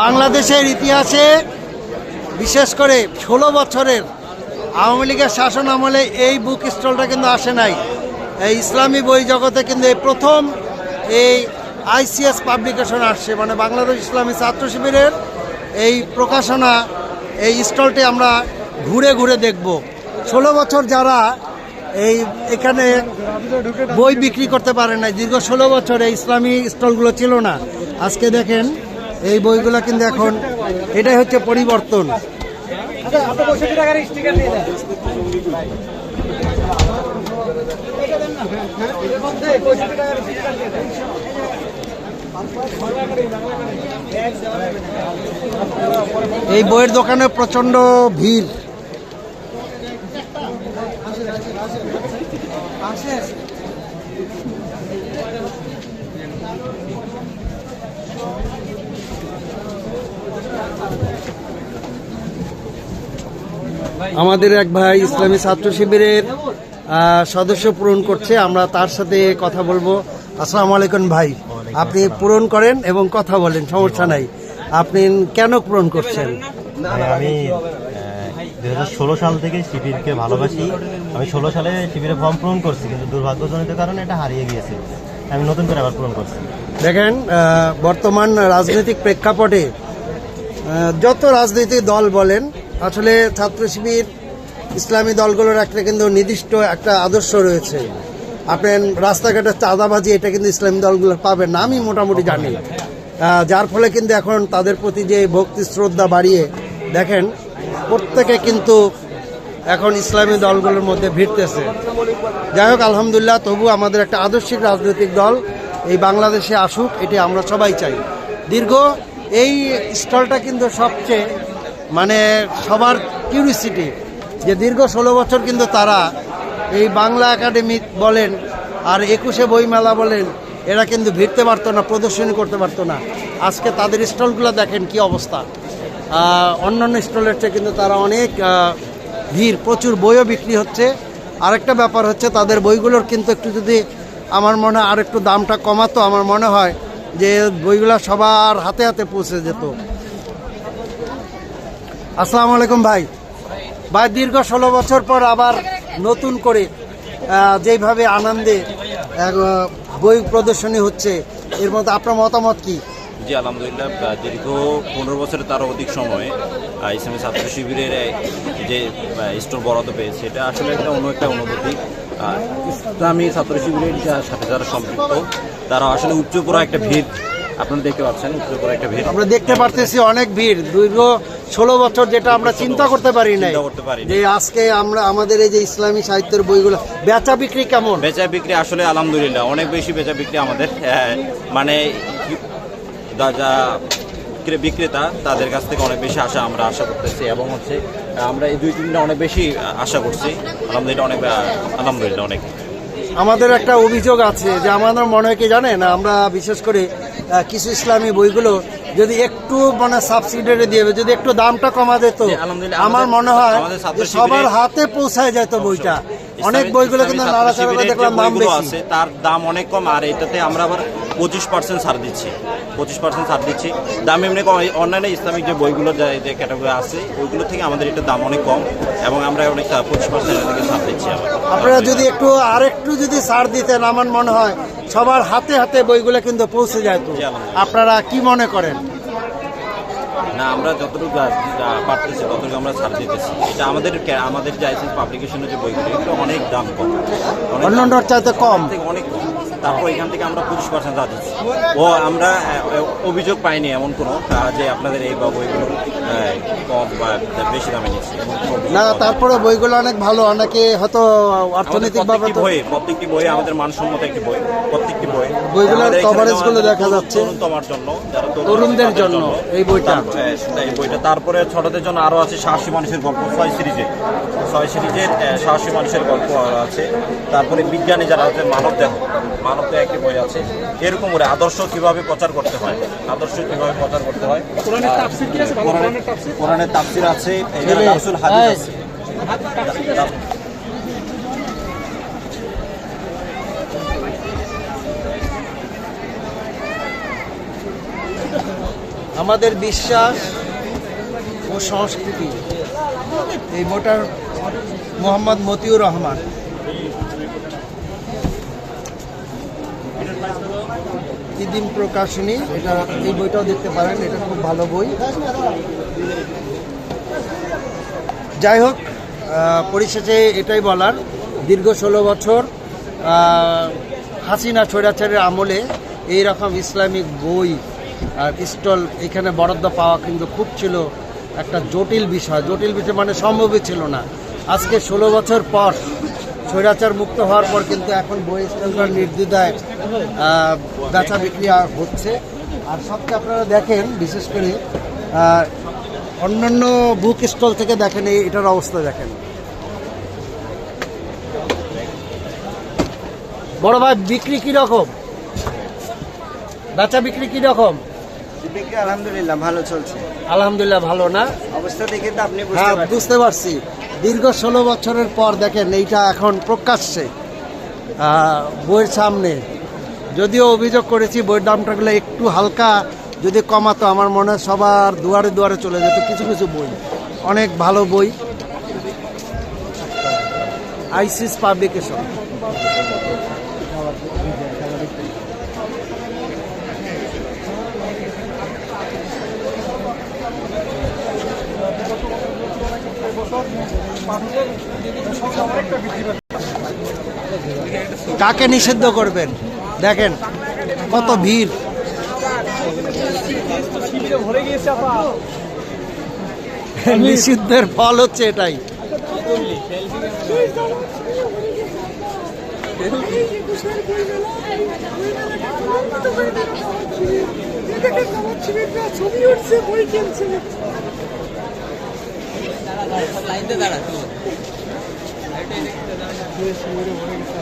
বাংলাদেশের ইতিহাসে বিশেষ করে ষোলো বছরের আওয়ামী লীগের শাসন আমলে এই বুক স্টলটা কিন্তু আসে নাই। এই ইসলামী বই জগতে কিন্তু এই প্রথম এই আইসিএস পাবলিকেশন আসছে। মানে বাংলাদেশ ইসলামী ছাত্র শিবিরের এই প্রকাশনা, এই স্টলটি আমরা ঘুরে ঘুরে দেখব। ষোলো বছর যারা এই এখানে বই বিক্রি করতে পারে না দীর্ঘ ষোলো বছর এই ইসলামী স্টলগুলো ছিল না। আজকে দেখেন এই বইগুলো কিন্তু এখন এটাই হচ্ছে পরিবর্তন। এই বইয়ের দোকানে প্রচণ্ড ভিড়। আমাদের এক ভাই ইসলামী ছাত্র শিবিরের সদস্য পূরণ করছে। আমরা তার সাথে কথা বলব। আসসালামু আলাইকুম ভাই। আপনি পূরণ করেন এবং কথা বলেন সমস্যা নাই। আপনি কেন পূরণ করছেন? আমি দু হাজার ষোলো সাল থেকে শিবিরকে ভালোবাসি। আমি ষোলো সালে শিবিরে ফর্ম পূরণ করছি কিন্তু দুর্ভাগ্যজনিত কারণে এটা হারিয়ে গিয়েছে। আমি নতুন করে আবার পূরণ করছি। দেখেন বর্তমান রাজনৈতিক প্রেক্ষাপটে যত রাজনৈতিক দল বলেন আসলে ছাত্র শিবির ইসলামী দলগুলোর একটা কিন্তু নির্দিষ্ট একটা আদর্শ রয়েছে। আপনার রাস্তাঘাটে চাঁদাবাজি, এটা কিন্তু ইসলামী দলগুলো পাবেন না, আমি মোটামুটি জানি। যার ফলে কিন্তু এখন তাদের প্রতি যে ভক্তি শ্রদ্ধা বাড়িয়ে, দেখেন, প্রত্যেকে কিন্তু এখন ইসলামী দলগুলোর মধ্যে ভিড়তেছে। যাই হোক, আলহামদুলিল্লাহ, তবু আমাদের একটা আদর্শিক রাজনৈতিক দল এই বাংলাদেশে আসুক, এটি আমরা সবাই চাই। দীর্ঘ এই স্টলটা কিন্তু সবচেয়ে মানে সবার কিউরিসিটি যে দীর্ঘ ষোলো বছর কিন্তু তারা এই বাংলা একাডেমি বলেন আর একুশে বইমেলা বলেন, এরা কিন্তু ভিড়তে পারতো না, প্রদর্শনী করতে পারতো না। আজকে তাদের স্টলগুলো দেখেন কি অবস্থা। অন্যান্য স্টলের চেয়ে কিন্তু তারা অনেক ভিড়, প্রচুর বইও বিক্রি হচ্ছে। আরেকটা ব্যাপার হচ্ছে তাদের বইগুলোর কিন্তু একটু যদি আমার মনে হয় আর একটু দামটা কমাতো, আমার মনে হয় যে বইগুলো সবার হাতে হাতে পৌঁছে যেত। আসসালামু আলাইকুম ভাই। ভাই দীর্ঘ ষোলো বছর পর আবার নতুন করে আহ, যেইভাবে আনন্দে বই প্রদর্শনী হচ্ছে এর মধ্যে আপনার মতামত কি? জি আলহামদুলিল্লাহ দীর্ঘ পনেরো বছরের তারও অধিক সময়ে ইসলামী ছাত্র শিবিরের যে স্টোর বরাদ্দ পেয়েছে এটা আসলে একটা অন্য একটা অনুভূতি। ইসলামী ছাত্র শিবিরের সাথে যারা সম্পৃক্ত তারা আসলে উচ্চপুরা একটা ভিড় আপনারা দেখতে পাচ্ছেন একটা ভিড়। আমরা দেখতে পারতেছি অনেক ভিড়। দীর্ঘ ষোলো বছর যেটা আমরা চিন্তা করতে পারি পারি যে আজকে আমরা আমাদের এই যে ইসলামী সাহিত্যের বইগুলো বেচা বিক্রি কেমন? বেচা বিক্রি আসলে আলহামদুলিল্লাহ অনেক বেশি বেচা বিক্রি আমাদের মানে বিক্রেতা তাদের কাছ থেকে অনেক বেশি আশা আমরা আশা করতেছি এবং হচ্ছে আমরা এই দুই তিনটা অনেক বেশি আশা করছি। আলহামদুলিল্লাহ অনেক আলহামদুলিল্লাহ অনেক। আমাদের একটা অভিযোগ আছে যে আমাদের মনে হয় কি জানেন আমরা বিশেষ করে কিছু ইসলামী বইগুলো যদি একটু মানে সাবসিডারি দিয়ে যদি একটু দামটা কমা যেত আমার মনে হয় যে সবার হাতে পৌঁছায় যেত বইটা। অনেক বইগুলো কিন্তু নাড়াচাড়া করে দেখলাম দাম বেশি। তার দাম অনেক কম আর এটাতে আমরা আবার পঁচিশ পার্সেন্ট ছাড় দিচ্ছি। পঁচিশ পার্সেন্ট ছাড় দিচ্ছি। দাম এমনি কম অন্যান্য ইসলামিক যে বইগুলো যে- ক্যাটাগরি আছে ওইগুলো থেকে আমাদের এটার দাম অনেক কম এবং আমরা অনেক পঁচিশ পার্সেন্ট থেকে ছাড় দিচ্ছি আপনারা যদি একটু আর একটু যদি ছাড় দিতেন আমার মনে হয় সবার হাতে হাতে বইগুলো কিন্তু পৌঁছে যায় তো। আপনারা কি মনে করেন? না আমরা যতটুকু পারতেছি ততটুকু আমরা ছাড় দিতেছি। এটা আমাদের আমাদের যে পাবলিকেশনের যে বইগুলো এগুলো অনেক দাম কম। অন্যান্য চাইতে কম? অনেক কম। তারপর এখান থেকে আমরা পঁচিশ পার্সেন্ট ছাড় দিচ্ছি ও আমরা অভিযোগ পাইনি এমন কোনো যে আপনাদের এই বা বইগুলো কম বা বেশি দামে নিচ্ছে। না তারপরে বইগুলো অনেক ভালো অনেকে হয়তো অর্থনৈতিকভাবে বই প্রত্যেকটি বই আমাদের মানসম্মত একটি বই প্রত্যেকটি বই বইগুলোর আমাদেরগুলো দেখা যাচ্ছে। তরুণতমার জন্য তরুণদের জন্য এই বইটা। হ্যাঁ, এই বইটা। তারপরে ছোটদের জন্য আরও আছে সাহসী মানুষের গল্প ছয় সিরিজে। ছয় সিরিজের সাহসী মানুষের গল্প আছে। তারপরে বিজ্ঞানী যারা আছে মানব দেহ মানব দেহ একটি বই আছে। এরকম করে আদর্শ কীভাবে প্রচার করতে হয়? আদর্শ কীভাবে প্রচার করতে হয়? কোরআনের কোরআনের তাফসির? আছে হাদিস আছে। আমাদের বিশ্বাস ও সংস্কৃতি এই বইটার মোহাম্মদ মতিউর রহমান। ইদিন প্রকাশনী, এটা এই বইটাও দেখতে পারেন, এটা খুব ভালো বই। যাই হোক পরিশেষে এটাই বলার, দীর্ঘ ষোলো বছর হাসিনা স্বৈরাচারের আমলে এই রকম ইসলামিক বই আর স্টল এখানে বরাদ্দ পাওয়া কিন্তু খুব ছিল একটা জটিল বিষয়। জটিল বিষয় মানে সম্ভবই ছিল না। আজকে ষোলো বছর পর স্বৈরাচার মুক্ত হওয়ার পর কিন্তু এখন বই স্টলগুলো নির্দ্বিধায় বেচা বিক্রি হচ্ছে। আর সবচেয়ে আপনারা দেখেন, বিশেষ করে অন্যান্য বুক স্টল থেকে দেখেন, এই এটার অবস্থা দেখেন। বড় ভাই, বিক্রি কি রকম বেচা বিক্রি কি রকম বিক্রি আলহামদুলিল্লাহ ভালো চলছে। আলহামদুলিল্লাহ ভালো না? অবস্থা দেখে তো আপনি বুঝতে হ্যাঁ বুঝতে পারছি। দীর্ঘ ষোলো বছরের পর দেখেন এইটা এখন প্রকাশ্যে বইয়ের সামনে। যদিও অভিযোগ করেছি বইয়ের দামটাগুলো একটু হালকা যদি কমাতো আমার মনে হয় সবার দুয়ারে দুয়ারে চলে যেত কিছু কিছু বই। অনেক ভালো বই। ISIS publication. কাকে নিষিদ্ধ করবেন? দেখেন কত ভিড়। নিষিদ্ধের ফল হচ্ছে এটাই। ছবি উঠছে বই কিনছে